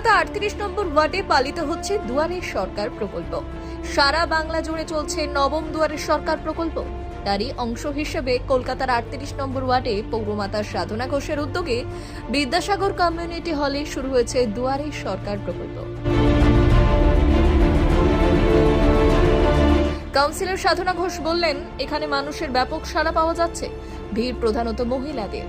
কলকাতা আটত্রিশ নম্বর ওয়ার্ডে পালিত হচ্ছে দুয়ারের সরকার প্রকল্প। সারা বাংলা জুড়ে চলছে নবম দুয়ারের সরকার প্রকল্প। তারই অংশ হিসেবে কলকাতার আটত্রিশ নম্বর ওয়ার্ডে পৌরমাতা সাধনা ঘোষের উদ্যোগে বিদ্যাসাগর কমিউনিটি হলে শুরু হয়েছে দুয়ারের সরকার প্রকল্প। কাউন্সিলর সাধনা ঘোষ বললেন, এখানে মানুষের ব্যাপক সাড়া পাওয়া যাচ্ছে। ভিড় প্রধানত মহিলাদের।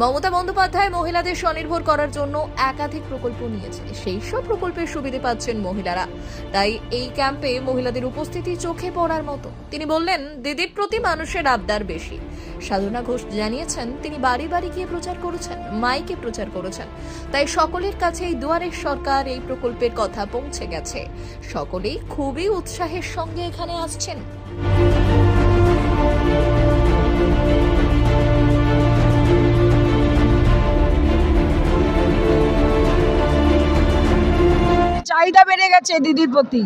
মমতা বন্দ্যোপাধ্যায় মহিলাদের স্বনির্ভর করার জন্য একাধিক প্রকল্প নিয়েছে। সেই সব প্রকল্পের সুবিধে পাচ্ছেন মহিলারা। তাই এই ক্যাম্পে মহিলাদের উপস্থিতি চোখে পড়ার মতো। তিনি বললেন, দিদির প্রতি মানুষের আবদার বেশি। সাধনা ঘোষ জানিয়েছেন, তিনি বাড়ি বাড়ি গিয়ে প্রচার করেছেন, মাইকে প্রচার করেছেন। তাই সকলের কাছে এই দুয়ারের সরকার এই প্রকল্পের কথা পৌঁছে গেছে। সকলেই খুবই উৎসাহের সঙ্গে এখানে আসছেন। গেছে দিদির প্রতি।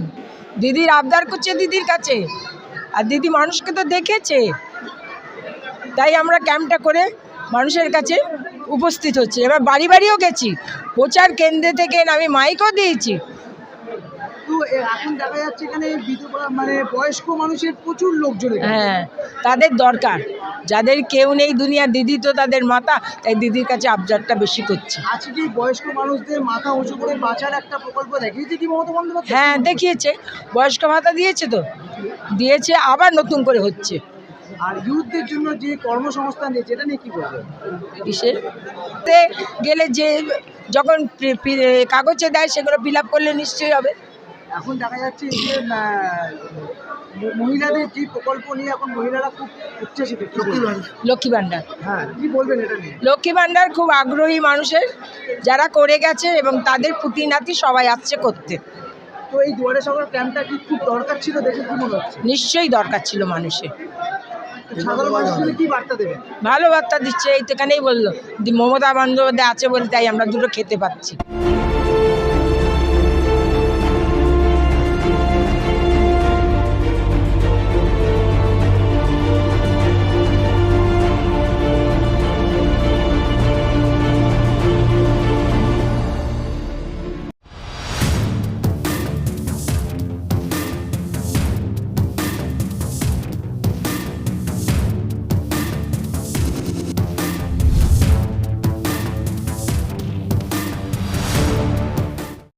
দিদির আবদার করছে দিদির কাছে। আর দিদি মানুষকে তো দেখেছে। তাই আমরা ক্যাম্পটা করে মানুষের কাছে উপস্থিত হচ্ছে। এবার বাড়ি বাড়িও গেছি। প্রচার কেন্দ্রে থেকে আমি মাইকও দিয়েছি। তো এখন দেখা যাচ্ছে এখানে মানে বয়স্ক মানুষের প্রচুর লোকজন হ্যাঁ তাদের দরকার। যাদের কেউ নেই দুনিয়ার দিদি তো তাদের মাতা তাই দিদির কাছে আবদারটা বেশি করছে। আজকে বয়স্ক মানুষদের মাথা উঁচু করে বাঁচার একটা প্রকল্প দেখিয়েছে কি মমতা বন্দ্যোপাধ্যায়? হ্যাঁ দেখিয়েছে। বয়স্ক ভাতা দিয়েছে তো। দিয়েছে আবার নতুন করে হচ্ছে। আর ইউথদের জন্য যে কর্মসংস্থান দিয়েছে এটা নিয়ে কি বলবেন? কিসের? গেলে যে যখন কাগজে দেয় সেগুলো ফিল আপ করলে নিশ্চয়ই হবে। এখন দেখা যাচ্ছে এই যে মহিলাদের যে প্রকল্প নিয়ে এখন মহিলারা খুব উচ্ছ্বাসিত? লক্ষ্মী ভাণ্ডার হ্যাঁ কি বলবেন এটা নিয়ে? লক্ষ্মী ভাণ্ডার খুব আগ্রহী মানুষের যারা করে গেছে এবং তাদের পুঁতি নাতি সবাই আসছে করতে। তো এই দুয়ারে সরকার ক্যাম্পটা কি খুব দরকার ছিল দেখে কি মনে হচ্ছে? নিশ্চয়ই দরকার ছিল মানুষের। সাধারণ মানুষদের কি বার্তা দেবেন ভালো বার্তা দিচ্ছে এই তো এখানেই বলল। মমতা বন্দ্যোপাধ্যায় আছে বলে তাই আমরা দুটো খেতে পাচ্ছি।